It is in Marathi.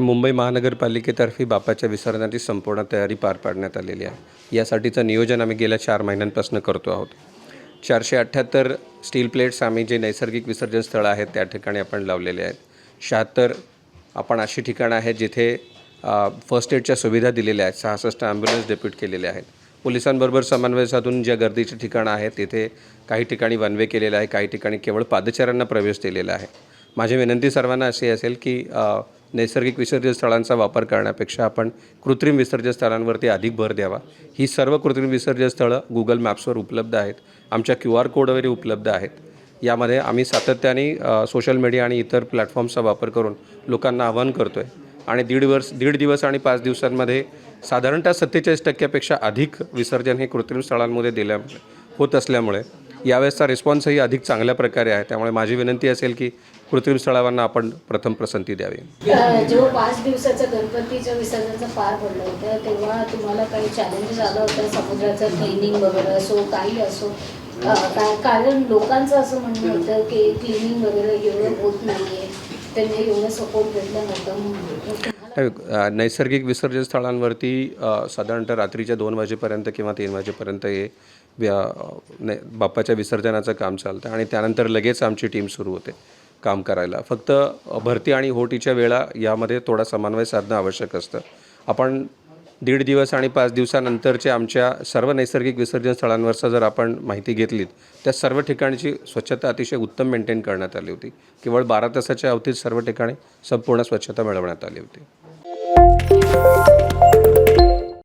मुंबई महानगरपालिकेतर्फे बापाच्या विसर्जनाची संपूर्ण तयारी पार पाडण्यात आलेली आहे. यासाठीचं नियोजन आम्ही गेल्या चार महिन्यांपासून करतो आहोत. चारशे अठ्ठ्याहत्तर स्टील प्लेट्स आम्ही जे नैसर्गिक विसर्जन स्थळं आहेत त्या ठिकाणी आपण लावलेले आहेत. शहात्तर आपण अशी ठिकाणं आहेत जिथे फर्स्ट एडच्या सुविधा दिलेल्या आहेत. सहासष्ट ॲम्ब्युलन्स डेप्यूट केलेले आहेत. पोलिसांबरोबर समन्वय साधून ज्या गर्दीची ठिकाणं आहेत तिथे काही ठिकाणी वन वे केलेलं आहे काही ठिकाणी केवळ पादचाऱ्यांना प्रवेश दिलेला आहे. माझी विनंती सर्वांना अशी असेल की नैसर्गिक विसर्जन स्थळांचा वापर करण्यापेक्षा आपण कृत्रिम विसर्जन स्थळांवरती अधिक भर द्यावा. ही सर्व कृत्रिम विसर्जन स्थळं गुगल मॅप्सवर उपलब्ध आहेत. आमच्या क्यू आर कोडवरही उपलब्ध आहेत. यामध्ये आम्ही सातत्याने सोशल मीडिया आणि इतर प्लॅटफॉर्मचा वापर करून लोकांना आवाहन करतो आहे आणि दीड वर्ष दीड दिवस आणि पाच दिवसांमध्ये साधारणतः सत्तेचाळीस टक्क्यापेक्षा अधिक विसर्जन हे कृत्रिम स्थळांमध्ये दिल्यामुळे होत असल्यामुळे यावेळेसचा रिस्पॉन्सही अधिक चांगल्या प्रकारे आहे. त्यामुळे माझी विनंती असेल की कृत्रिम स्थळांना आपण प्रथम पसंती द्यावी. अ, जेव्हा पाच दिवसाचा गणपतीचं विसर्जनचं पार पडलं होतं तेव्हा तुम्हाला काही चॅलेंजेस आलं होतं? समुद्राचं क्लिनिंग वगैरे असो काही असो? काय कारण लोकांचं असं म्हणणं होतं की क्लिनिंग वगैरे एवढं होत नाहीये. त्यांनी एवढं सपोर्ट भेटलं नव्हतं नैसर्गिक विसर्जन स्थळांवरती साधारणतः रात्रीच्या दोन वाजेपर्यंत किंवा तीन वाजेपर्यंत हे व्या- बाप्पाच्या विसर्जनाचं काम चालतं आणि त्यानंतर लगेच आमची टीम सुरू होते काम करायला. फक्त भरती आणि होटीच्या वेळा यामध्ये थोडा समन्वय साधणं आवश्यक असतं. आपण दीड दिवस आणि पाच दिवसानंतरच्या आमच्या सर्व नैसर्गिक विसर्जन स्थळांवरचा जर आपण माहिती घेतलीत त्या सर्व ठिकाणची स्वच्छता अतिशय उत्तम मेंटेन करण्यात आली होती. केवळ बारा तासाच्या अवधीत सर्व ठिकाणी संपूर्ण स्वच्छता मिळवण्यात आली होती. Música